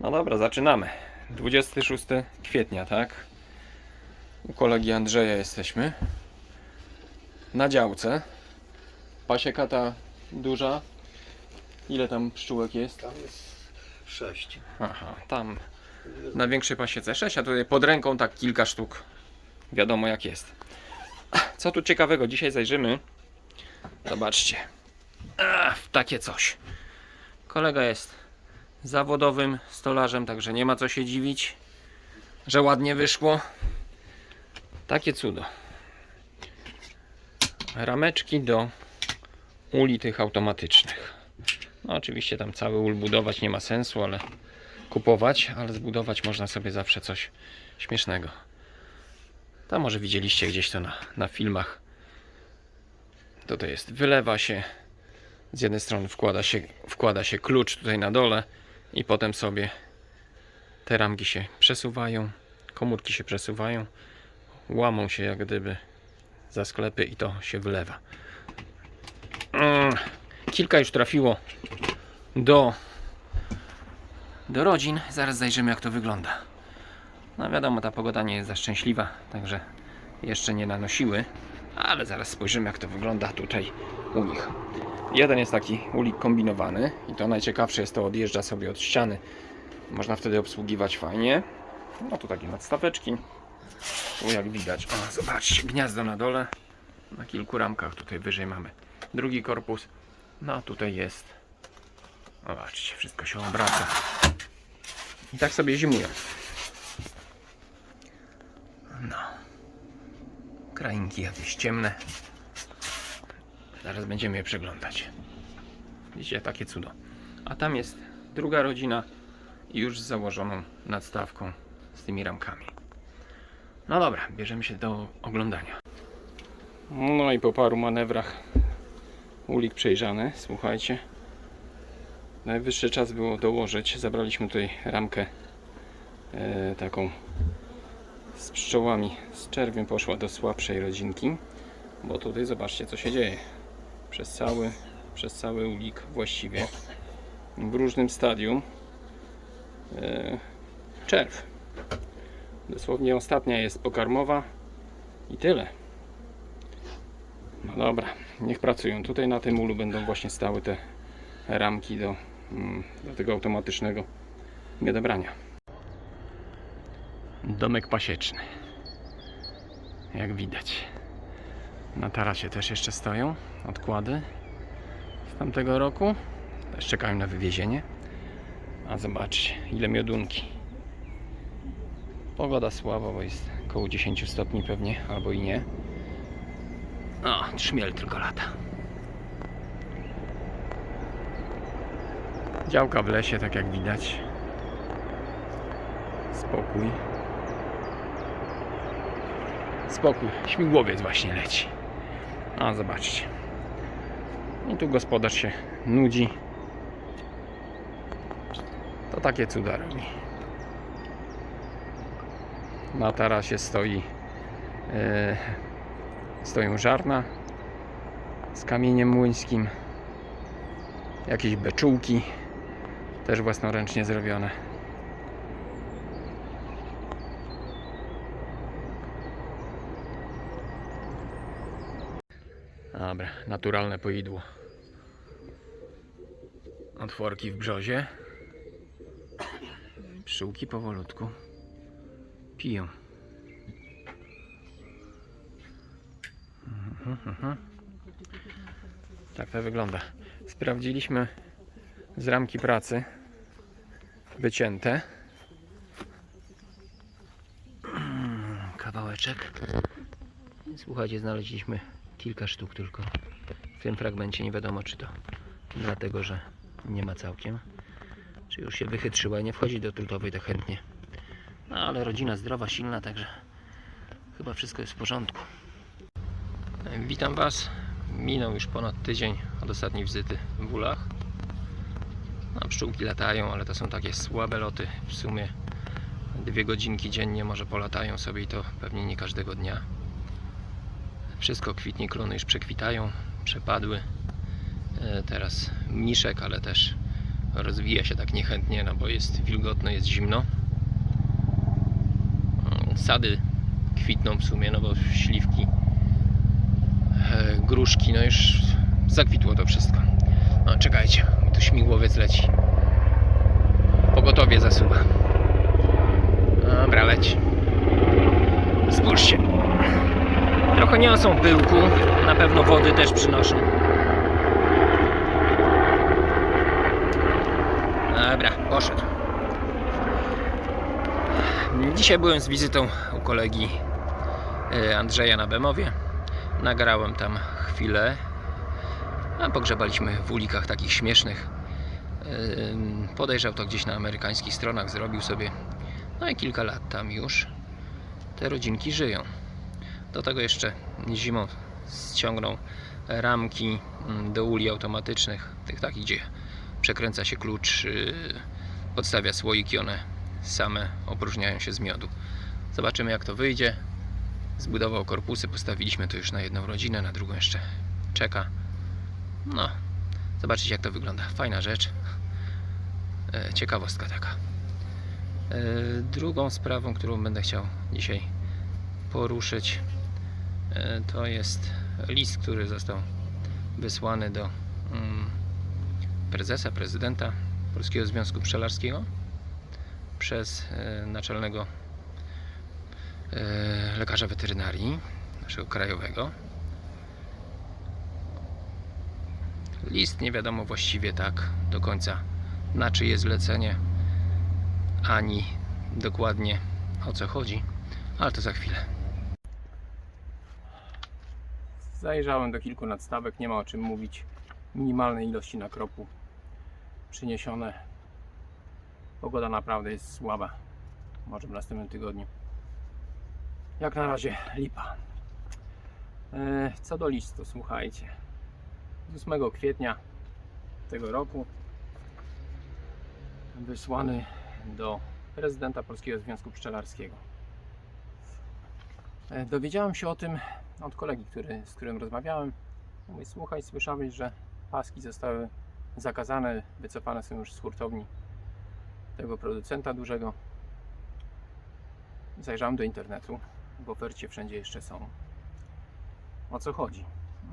No dobra, zaczynamy. 26 kwietnia, tak? U kolegi Andrzeja jesteśmy. Na działce. Pasieka ta duża. Ile tam pszczółek jest? Tam jest sześć. Aha, tam na większej pasiece 6, a tutaj pod ręką tak kilka sztuk. Wiadomo jak jest. Co tu ciekawego? Dzisiaj zajrzymy. Zobaczcie. Ach, takie coś. Kolega jest zawodowym stolarzem, także nie ma co się dziwić, że ładnie wyszło. Takie cudo. Rameczki do uli tych automatycznych. No oczywiście tam cały ul budować nie ma sensu, ale kupować, ale zbudować można sobie zawsze coś śmiesznego. Tam może widzieliście gdzieś to na, na filmach. To to jest, wylewa się, z jednej strony wkłada się, wkłada się klucz tutaj na dole i potem sobie te ramki się przesuwają, komórki się przesuwają, łamą się jak gdyby za sklepy i to się wylewa. Mm, Kilka już trafiło do, do rodzin. Zaraz zajrzymy jak to wygląda. No wiadomo, ta pogoda nie jest za szczęśliwa, także jeszcze nie nanosiły, ale zaraz spojrzymy jak to wygląda tutaj u nich. Jeden jest taki ulik kombinowany i to najciekawsze jest to odjeżdża sobie od ściany. Można wtedy obsługiwać fajnie. No tu takie nadstaweczki. Tu jak widać, o zobaczcie, gniazdo na dole. Na kilku ramkach tutaj wyżej mamy drugi korpus. No a tutaj jest. Zobaczcie, wszystko się obraca. I tak sobie zimują. No. Krainki jakieś ciemne. Zaraz będziemy je przeglądać. Widzicie, takie cudo. A tam jest druga rodzina już z założoną nadstawką z tymi ramkami. No dobra, bierzemy się do oglądania. No i po paru manewrach ulik przejrzany, słuchajcie. Najwyższy czas było dołożyć. Zabraliśmy tutaj ramkę e, taką z pszczołami. Z czerwiem poszła do słabszej rodzinki, bo tutaj zobaczcie co się dzieje. Przez cały, przez cały ulik właściwie w różnym stadium e, czerw. Dosłownie ostatnia jest pokarmowa i tyle. No dobra, niech pracują. Tutaj na tym ulu będą właśnie stały te ramki do, mm, do tego automatycznego miodobrania. Domek pasieczny. Jak widać. Na tarasie też jeszcze stoją odkłady z tamtego roku. Też czekają na wywiezienie. A zobaczcie, ile miodunki. Pogoda słaba, bo jest około 10 stopni pewnie, albo i nie. O, trzmiel tylko lata. Działka w lesie, tak jak widać. Spokój. Spokój. Śmigłowiec właśnie leci. A, zobaczcie. I tu gospodarz się nudzi. To takie cuda robi. Na tarasie stoi e, stoją żarna z kamieniem młyńskim jakieś beczułki też własnoręcznie zrobione dobra, naturalne poidło otworki w brzozie pszczółki powolutku piją Tak to wygląda. Sprawdziliśmy z ramki pracy wycięte. Kawałeczek. Słuchajcie, znaleźliśmy kilka sztuk tylko. W tym fragmencie nie wiadomo czy to dlatego, że nie ma całkiem. Czy już się wychytrzyła, nie wchodzi do trutowej to chętnie. No ale rodzina zdrowa, silna, także chyba wszystko jest w porządku. Witam Was. Minął już ponad tydzień od ostatniej wizyty w Ulach. No, pszczółki latają, ale to są takie słabe loty. W sumie dwie godzinki dziennie może polatają sobie i to pewnie nie każdego dnia. Wszystko kwitnie, klony już przekwitają, przepadły. E, Teraz mniszek, ale też rozwija się tak niechętnie, no bo jest wilgotno, jest zimno. Mm, Sady kwitną w sumie, no bo śliwki, e, gruszki, no już zakwitło to wszystko. No czekajcie, tu śmigłowiec leci. Pogotowie zasuwa. Dobra, leci. Spójrzcie. Trochę niosą pyłku, na pewno wody też przynoszą. Dobra, poszedł. Dzisiaj byłem z wizytą u kolegi e, Andrzeja na Bemowie. Nagrałem tam chwilę. A pogrzebaliśmy w ulikach takich śmiesznych. Ym, Podejrzał to gdzieś na amerykańskich stronach, zrobił sobie. No i kilka lat tam już te rodzinki żyją. Do tego jeszcze zimą ściągnął ramki mm, do uli automatycznych, tych takich, gdzie przekręca się klucz, yy, podstawia słoiki, one same opróżniają się z miodu. Zobaczymy jak to wyjdzie. Zbudował korpusy, postawiliśmy to już na jedną rodzinę, na drugą jeszcze czeka. No, zobaczycie jak to wygląda. Fajna rzecz. E, Ciekawostka taka. E, Drugą sprawą, którą będę chciał dzisiaj poruszyć, to jest list, który został wysłany do mm, prezesa, prezydenta Polskiego Związku Pszczelarskiego przez e, naczelnego e, lekarza weterynarii naszego krajowego. List nie wiadomo właściwie tak do końca na czyje zlecenie, ani dokładnie o co chodzi, ale to za chwilę. Zajrzałem do kilku nadstawek, nie ma o czym mówić. Minimalne ilości nakropu przyniesione. Pogoda naprawdę jest słaba. Może w następnym tygodniu. Jak na razie lipa. E, Co do listu, słuchajcie. Z 8 kwietnia tego roku wysłany do prezydenta Polskiego Związku Pszczelarskiego. E, Dowiedziałem się o tym od kolegi, który, z którym rozmawiałem. Mówię, słuchaj, słyszałeś, że paski zostały zakazane, wycofane są już z hurtowni tego producenta dużego. Zajrzałem do internetu, w ofercie wszędzie jeszcze są. O co chodzi?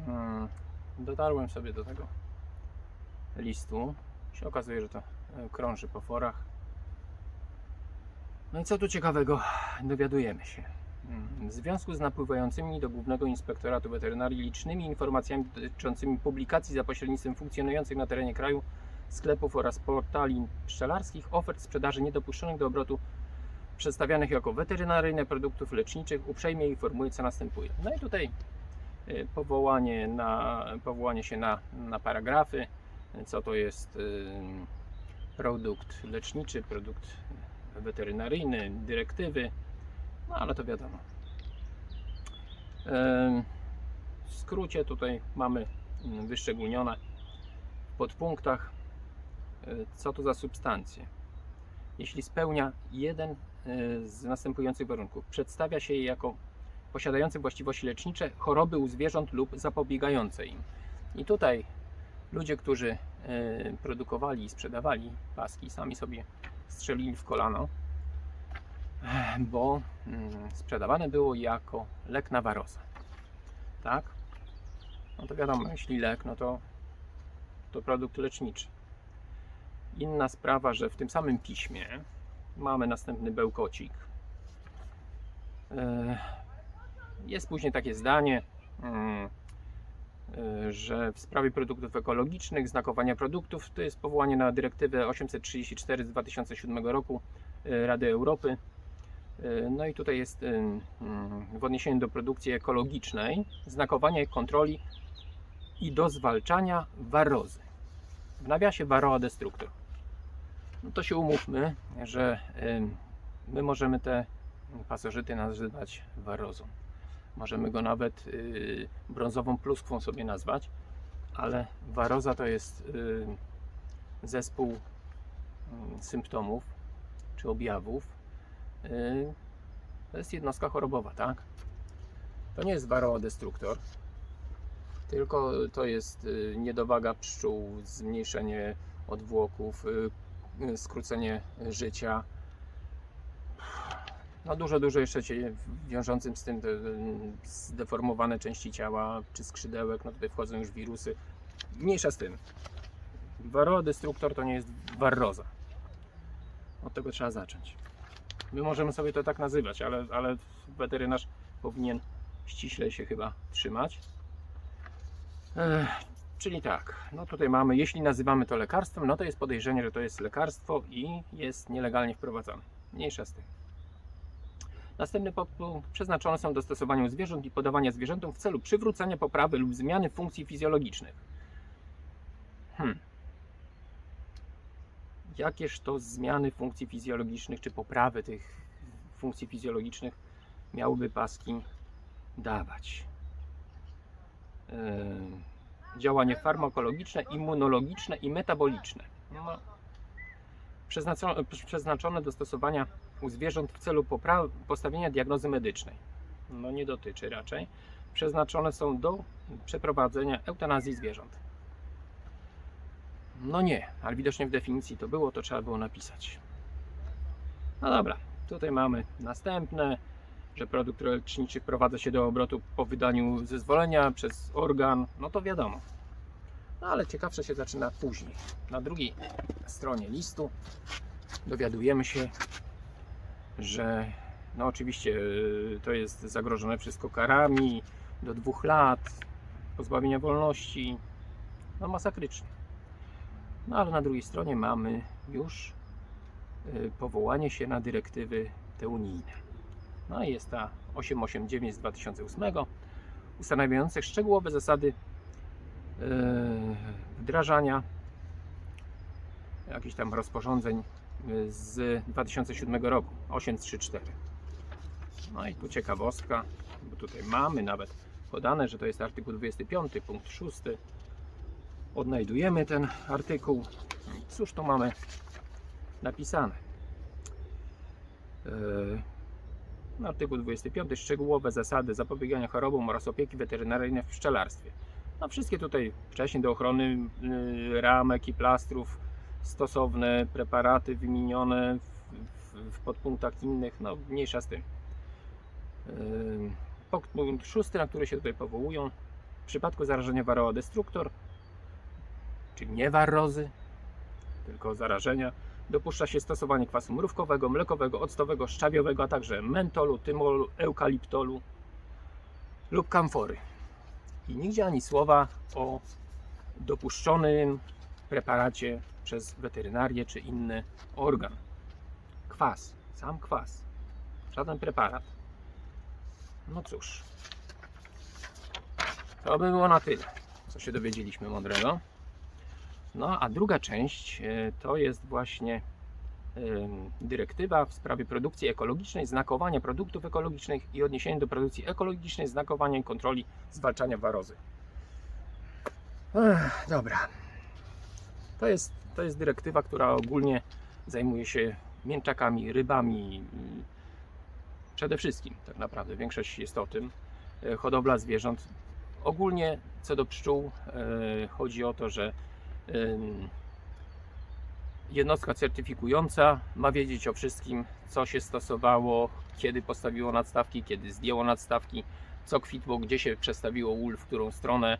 Mm, Dotarłem sobie do tego listu. Się okazuje, że to e, krąży po forach. No i co tu ciekawego? Dowiadujemy się. W związku z napływającymi do Głównego Inspektoratu Weterynarii licznymi informacjami dotyczącymi publikacji za pośrednictwem funkcjonujących na terenie kraju sklepów oraz portali pszczelarskich ofert sprzedaży niedopuszczonych do obrotu przedstawianych jako weterynaryjne produktów leczniczych uprzejmie informuję co następuje. No i tutaj y, powołanie, na, powołanie się na, na paragrafy, co to jest y, produkt leczniczy, produkt weterynaryjny, dyrektywy, no ale to wiadomo. W skrócie tutaj mamy mm, wyszczególnione w podpunktach, y, co to za substancje. Jeśli spełnia jeden y, z następujących warunków, przedstawia się je jako posiadający właściwości lecznicze choroby u zwierząt lub zapobiegające im. I tutaj ludzie, którzy y, produkowali i sprzedawali paski, sami sobie strzelili w kolano, bo mm, sprzedawane było jako lek na warozę. Tak? No to wiadomo, jeśli lek, no to, to produkt leczniczy. Inna sprawa, że w tym samym piśmie mamy następny bełkocik. E, Jest później takie zdanie, mm, e, że w sprawie produktów ekologicznych, znakowania produktów, to jest powołanie na dyrektywę 834 z 2007 roku e, Rady Europy. E, No i tutaj jest e, mm, w odniesieniu do produkcji ekologicznej znakowanie kontroli i do zwalczania warozy. W nawiasie Varroa destructor. No to się umówmy, że my możemy te pasożyty nazywać warozą. Możemy go nawet y, brązową pluskwą sobie nazwać, ale waroza to jest y, zespół y, symptomów czy objawów. Y, to jest jednostka chorobowa, tak? To nie jest Varroa destructor, tylko to jest y, niedowaga pszczół, zmniejszenie odwłoków, y, skrócenie życia. No dużo, dużo jeszcze wiążącym z tym zdeformowane części ciała czy skrzydełek, no tutaj wchodzą już wirusy. Mniejsza z tym. Varroa destruktor to nie jest warroza. Od tego trzeba zacząć. My możemy sobie to tak nazywać, ale, ale weterynarz powinien ściśle się chyba trzymać. Ech, czyli tak, no tutaj mamy, jeśli nazywamy to lekarstwem, no to jest podejrzenie, że to jest lekarstwo i jest nielegalnie wprowadzane. Mniejsza z tym. Następny podpunkt przeznaczone są do stosowania zwierząt i podawania zwierzętom w celu przywrócenia, poprawy lub zmiany funkcji fizjologicznych. Hmm. Jakież to zmiany funkcji fizjologicznych, czy poprawy tych funkcji fizjologicznych miałyby paski dawać? Yy, działanie farmakologiczne, immunologiczne i metaboliczne. No, przeznaczone, przeznaczone do stosowania u zwierząt w celu popra- postawienia diagnozy medycznej. No nie dotyczy raczej. Przeznaczone są do przeprowadzenia eutanazji zwierząt. No nie, ale widocznie w definicji to było, to trzeba było napisać. No dobra, tutaj mamy następne, że produkt leczniczy wprowadza się do obrotu po wydaniu zezwolenia przez organ, no to wiadomo. No ale ciekawsze się zaczyna później. Na drugiej stronie listu dowiadujemy się, że no oczywiście yy, to jest zagrożone wszystko karami do dwóch lat, pozbawienia wolności, no masakrycznie. No ale na drugiej stronie mamy już y, powołanie się na dyrektywy te unijne. No i jest ta 889 z 2008 ustanawiające szczegółowe zasady y, wdrażania jakichś tam rozporządzeń y, z 2007 roku 834. No i tu ciekawostka, bo tutaj mamy nawet podane, że to jest artykuł 25 punkt 6 odnajdujemy ten artykuł. Cóż tu mamy napisane? Yy, artykuł 25. Szczegółowe zasady zapobiegania chorobom oraz opieki weterynaryjnej w pszczelarstwie. No, wszystkie tutaj wcześniej do ochrony yy, ramek i plastrów stosowne preparaty wymienione w, w, w podpunktach innych, no mniejsza z tym. Yy, punkt szósty, na który się tutaj powołują. W przypadku zarażenia Varroa destruktor czyli nie warrozy, tylko zarażenia, dopuszcza się stosowanie kwasu mrówkowego, mlekowego, octowego, szczawiowego, a także mentolu, tymolu, eukaliptolu lub kamfory. I nigdzie ani słowa o dopuszczonym preparacie przez weterynarię czy inny organ. Kwas, sam kwas, żaden preparat. No cóż, to by było na tyle, co się dowiedzieliśmy mądrego. No a druga część e, to jest właśnie dyrektywa w sprawie produkcji ekologicznej, znakowania produktów ekologicznych i odniesienie do produkcji ekologicznej, znakowania i kontroli zwalczania warozy. Ech, dobra. To jest, to jest dyrektywa, która ogólnie zajmuje się mięczakami, rybami. Przede wszystkim, tak naprawdę, większość jest o tym. E, Hodowla zwierząt. Ogólnie co do pszczół, e, chodzi o to, że Jednostka certyfikująca ma wiedzieć o wszystkim, co się stosowało, kiedy postawiło nadstawki, kiedy zdjęło nadstawki, co kwitło, gdzie się przestawiło ul, w którą stronę,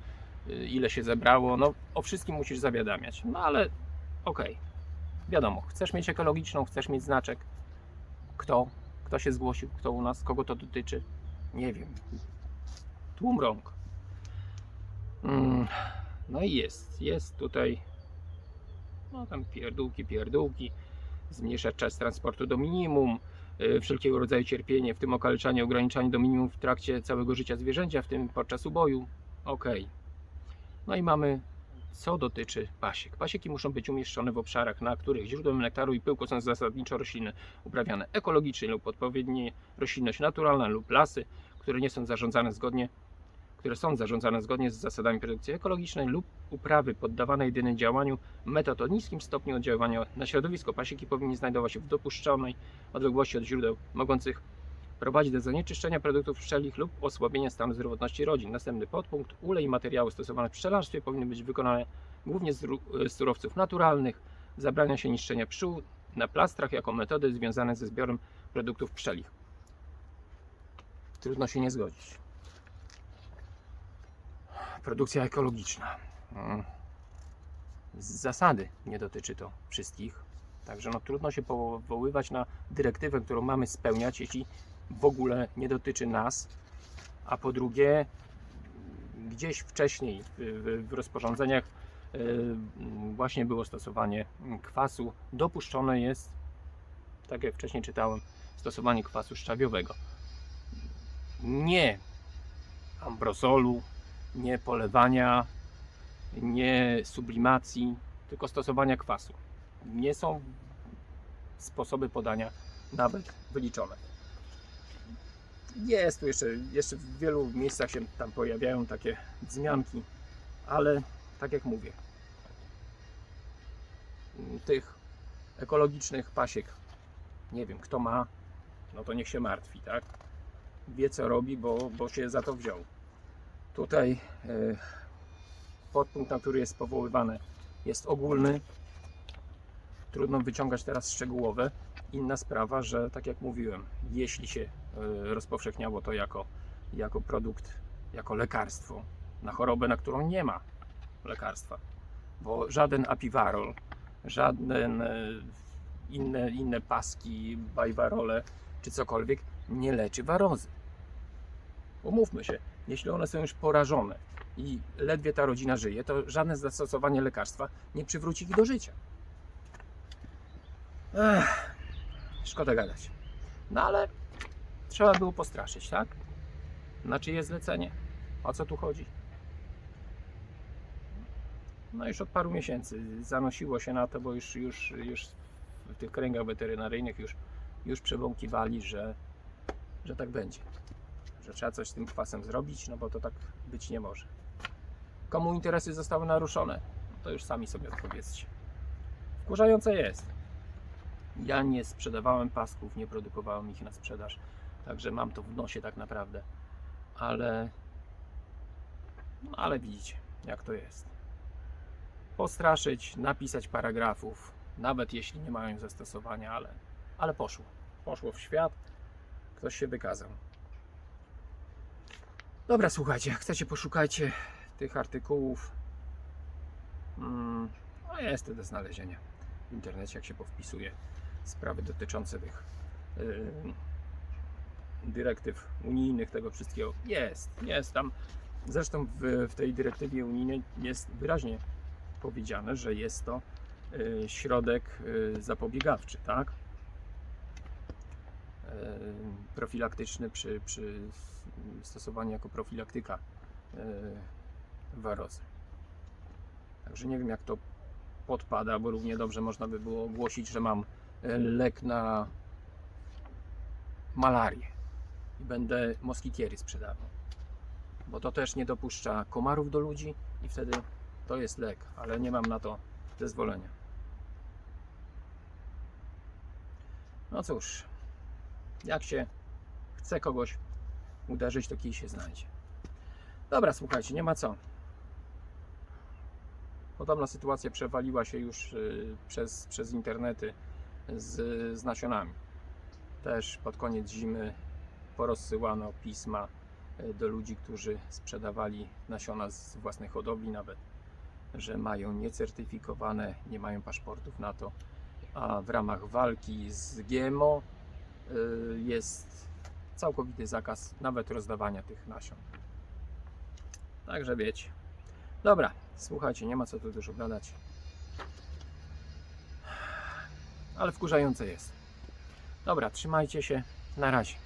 y, ile się zebrało. No, o wszystkim musisz zawiadamiać. No ale okej, wiadomo, chcesz mieć ekologiczną, chcesz mieć znaczek. Kto? Kto się zgłosił? Kto u nas? Kogo to dotyczy? Nie wiem. Tłum rąk. Mm. No i jest, jest tutaj no tam pierdółki, pierdółki, zmniejszać czas transportu do minimum, yy, wszelkiego rodzaju cierpienie, w tym okaleczanie, ograniczanie do minimum w trakcie całego życia zwierzęcia, w tym podczas uboju. Ok. No i mamy, co dotyczy pasiek. Pasieki muszą być umieszczone w obszarach, na których źródłem nektaru i pyłku są zasadniczo rośliny uprawiane ekologicznie lub odpowiednie roślinność naturalna lub lasy, które nie są zarządzane zgodnie które są zarządzane zgodnie z zasadami produkcji ekologicznej lub uprawy poddawane jedynie działaniu metod o niskim stopniu oddziaływania na środowisko. Pasieki powinny znajdować się w dopuszczalnej odległości od źródeł mogących prowadzić do zanieczyszczenia produktów pszczelich lub osłabienia stanu zdrowotności rodzin. Następny podpunkt. Ule i materiały stosowane w pszczelarstwie powinny być wykonane głównie z z surowców naturalnych, zabrania się niszczenia pszczół na plastrach jako metody związane ze zbiorem produktów pszczelich. Trudno się nie zgodzić. Produkcja ekologiczna. Mm. Z zasady nie dotyczy to wszystkich. Także no, trudno się powoływać na dyrektywę, którą mamy spełniać, jeśli w ogóle nie dotyczy nas. A po drugie, gdzieś wcześniej w, rozporządzeniach y, właśnie było stosowanie kwasu. Dopuszczone jest, tak jak wcześniej czytałem, stosowanie kwasu szczawiowego. Nie ambrosolu, nie polewania, nie sublimacji, tylko stosowania kwasu. Nie są sposoby podania nawet wyliczone. Jest tu jeszcze, jeszcze w wielu miejscach się tam pojawiają takie wzmianki, ale tak jak mówię, tych ekologicznych pasiek, nie wiem, kto ma, no to niech się martwi, tak? Wie co robi, bo, bo się za to wziął. Tutaj e, podpunkt, na który jest powoływany, jest ogólny. Trudno wyciągać teraz szczegółowe. Inna sprawa, że tak jak mówiłem, jeśli się e, rozpowszechniało to jako, jako produkt, jako lekarstwo na chorobę, na którą nie ma lekarstwa, bo żaden apiwarol, żaden e, inne, inne paski, bajwarole czy cokolwiek nie leczy warozy. Umówmy się, jeśli one są już porażone i ledwie ta rodzina żyje, to żadne zastosowanie lekarstwa nie przywróci ich do życia. Ech, szkoda gadać. No ale trzeba było postraszyć, tak? Na czyje zlecenie? O co tu chodzi? No już od paru miesięcy zanosiło się na to, bo już, już, już w tych kręgach weterynaryjnych już, już przebąkiwali, że, że tak będzie. Że trzeba coś z tym kwasem zrobić, no bo to tak być nie może. Komu interesy zostały naruszone? No to już sami sobie odpowiedzcie. Wkurzające jest. Ja nie sprzedawałem pasków, nie produkowałem ich na sprzedaż, także mam to w nosie tak naprawdę. Ale, no ale widzicie, jak to jest. Postraszyć, napisać paragrafów, nawet jeśli nie mają zastosowania, ale, ale poszło. Poszło w świat, ktoś się wykazał. Dobra, słuchajcie, jak chcecie, poszukajcie tych artykułów. Mm, no jest to do znalezienia w internecie, jak się powpisuje sprawy dotyczące tych yy, dyrektyw unijnych, tego wszystkiego. Jest, jest tam. Zresztą w, w tej dyrektywie unijnej jest wyraźnie powiedziane, że jest to yy, środek yy, zapobiegawczy, tak? Yy, profilaktyczny przy, przy stosowaniu jako profilaktyka yy, warozy. Także nie wiem jak to podpada, bo równie dobrze można by było ogłosić, że mam e, lek na malarię i będę moskitiery sprzedawał. Bo to też nie dopuszcza komarów do ludzi i wtedy to jest lek, ale nie mam na to zezwolenia. No cóż, jak się chce kogoś uderzyć, to kij się znajdzie. Dobra, słuchajcie, nie ma co. Podobna sytuacja przewaliła się już y, przez, przez internety z, z nasionami. Też pod koniec zimy porozsyłano pisma y, do ludzi, którzy sprzedawali nasiona z własnej hodowli, nawet że mają niecertyfikowane, nie mają paszportów na to, a w ramach walki z GMO y, jest całkowity zakaz nawet rozdawania tych nasion. Także wiecie. Dobra, słuchajcie, nie ma co tu dużo gadać. Ale wkurzające jest. Dobra, trzymajcie się. Na razie.